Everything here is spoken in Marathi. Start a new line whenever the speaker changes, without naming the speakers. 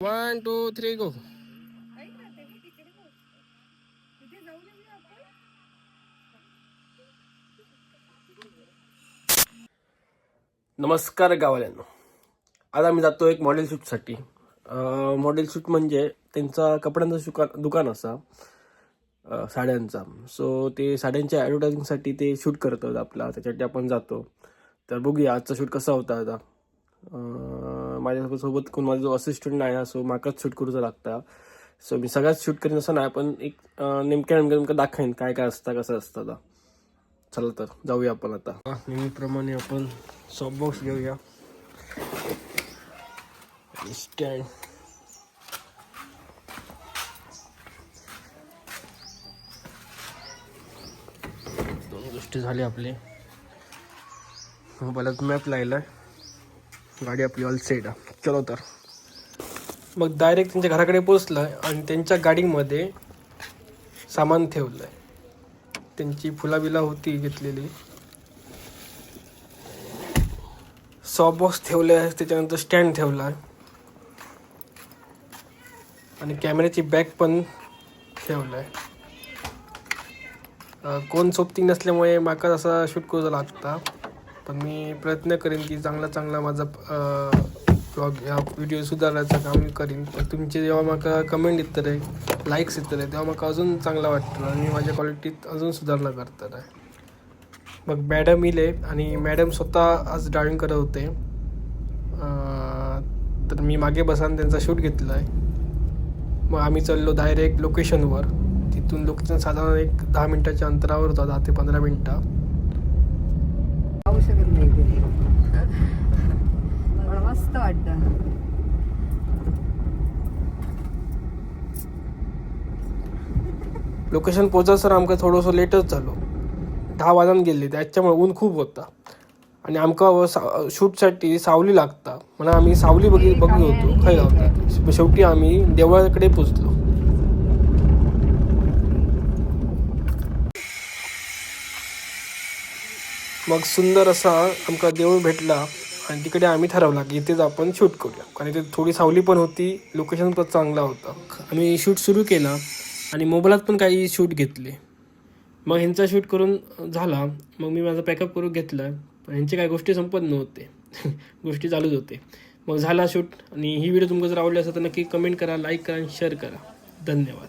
वन टू थ्री गो नमस्कार गावाल्यांनो. आज आम्ही जातो एक मॉडेल शूटसाठी मॉडेल शूट म्हणजे त्यांचा कपड्यांचा शुका दुकान असा साड्यांचा. सो ते साड्यांच्या ॲडव्हर्टायझिंगसाठी ते शूट करतात आपला. त्याच्यासाठी आपण जातो. तर बघूया आजचा शूट कसा होता आता. माझ्यासोबत कोण माझा जो असिस्टंट नाही सो माकाच शूट करूचा लागता सो मी सगळ्यात शूट करीन असं नाही पण एक नेमक्या नेमकं नेमकं दाखवेन काय काय असतं कसं असतं आता. चला तर जाऊया आपण आता. नेहमीप्रमाणे आपण सॉफ्ट बॉक्स घेऊया. स्टँड दोन गोष्टी झाल्या आपले. मोबाईलात मॅप लायलाय. गाडी आपली ऑल सेट चलो तर. मग डायरेक्ट त्यांच्या घराकडे पोचलं आणि त्यांच्या गाडीमध्ये सामान ठेवलंय. त्यांची फुलाबिला होती घेतलेली. सॉफ्ट बॉक्स ठेवले आहे त्याच्यानंतर स्टँड ठेवला आहे आणि कॅमेऱ्याची बॅग पण ठेवलं आहे कोण सोबती नसल्यामुळे माका असा शूट करू लागता. पण मी प्रयत्न करेन की चांगला चांगला माझा ब्लॉग या व्हिडिओ सुधारायचं काम मी करीन. पण तुमचे जेव्हा माका कमेंट येत आहे लाईक्स येत आहे तेव्हा माका अजून चांगला वाटतं आणि माझ्या क्वालिटीत अजून सुधारणा करतात. आहे मग मॅडम इले आणि मॅडम स्वतः आज ड्रायव्हिंग करत होते. तर मी मागे बसान त्यांचा शूट घेतला आहे मग आम्ही चाललो डायरेक्ट लोकेशनवर तिथून लोकेशन साधारण एक दहा मिनटाच्या अंतरावर होता दहा ते पंधरा मिनटं.
पाहू शकत नाही ते. पण मस्त वाटतं.
लोकेशन पोचायचं आमकां थोडंसं लेटच झालो. दहा वाजून गेले त्याच्यामुळे ऊन खूप होता. आणि आमकां सा शूटसाठी सावली लागता. म्हणून आम्ही सावली बघी बघलो होतो. खंय गावतात शेवटी आम्ही देवळाकडे पोचलो मग सुंदर असा आमका देऊळ भेटला आणि तिकडे आम्ही ठरवला की इथेच आपण शूट करूया. कारण इथे थोडी सावली पण होती लोकेशन पण चांगला होता. आम्ही शूट सुरू केला आणि मोबाईलात पण काही शूट घेतले. मग ह्यांचा शूट करून झाला. मग मी माझा पॅकअप करून घेतला. पण ह्यांचे काही गोष्टी संपत नव्हते. गोष्टी चालूच होते. मग झाला शूट आणि ही व्हिडिओ तुमका जर आवडली असेल तर नक्की कमेंट करा लाईक करा आणि शेअर करा. धन्यवाद.